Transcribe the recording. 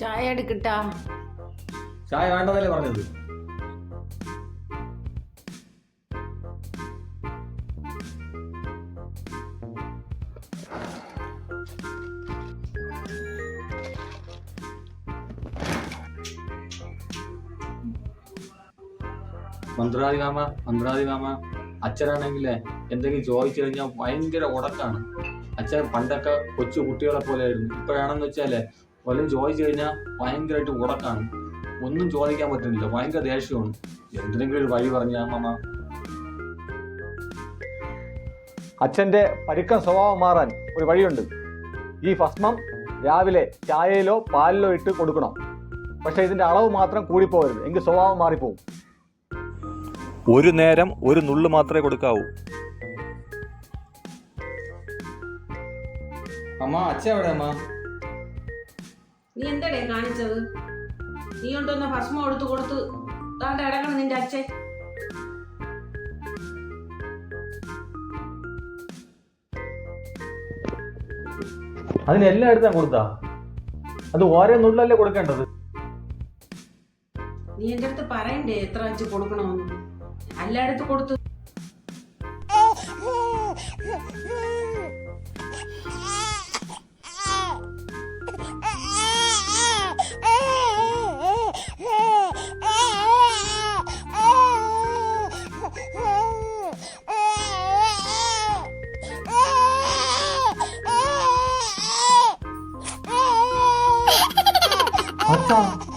ചായ എടുക്കട്ടാ. ചായ വേണ്ടതല്ലേ പറഞ്ഞത്? മന്ത്രാതി മാമ മന്ത്രാതി മാമ അച്ഛനാണെങ്കിലേ എന്തെങ്കിലും ചോദിച്ചു കഴിഞ്ഞാൽ ഭയങ്കര ഉടക്കാണ്. അച്ഛൻ പണ്ടൊക്കെ കൊച്ചു കുട്ടികളെ പോലെ ആയിരുന്നു. ഇപ്പോഴാണെന്ന് വെച്ചാലേ വല്ലതും ചോദിച്ചു കഴിഞ്ഞാൽ ഭയങ്കരമായിട്ട് ഉടക്കാണ് ഒന്നും ചോദിക്കാൻ പറ്റുന്നില്ല. ഭയങ്കര ദേഷ്യമാണ്. എന്തിനെങ്കിലും ഒരു വഴി പറഞ്ഞ മാമ അച്ഛന്റെ പരുക്കൻ സ്വഭാവം മാറാൻ ഒരു വഴിയുണ്ട്. ഈ ഭസ്മം രാവിലെ ചായയിലോ പാലിലോ ഇട്ട് കൊടുക്കണം. പക്ഷെ ഇതിന്റെ അളവ് മാത്രം കൂടിപ്പോകരുത്. എങ്കിൽ സ്വഭാവം മാറിപ്പോവും. ഒരു നേരം ഒരു നുള്ളു മാത്രമേ കൊടുക്കാവൂ. അമ്മ അച്ഛ എവിടെ അമ്മ? നീ എന്താടേ കാണിച്ചത്? നീ കൊണ്ടുവന്ന ഭസ്മം എടുത്ത് കൊടുത്ത് താണ്ട ഇടക്കണം നിന്റെ അച്ഛൻ. അതിന് എല്ലാം എടുത്താൽ കൊടുത്താ? അത് ഓരോ നുള്ളല്ലേ കൊടുക്കേണ്ടത്? നീ എന്റെ അടുത്ത് പറയണ്ടേ എത്ര വെച്ച് കൊടുക്കണമെന്ന്? എല്ലായിടത്ത് കൊടുത്ത് 어떤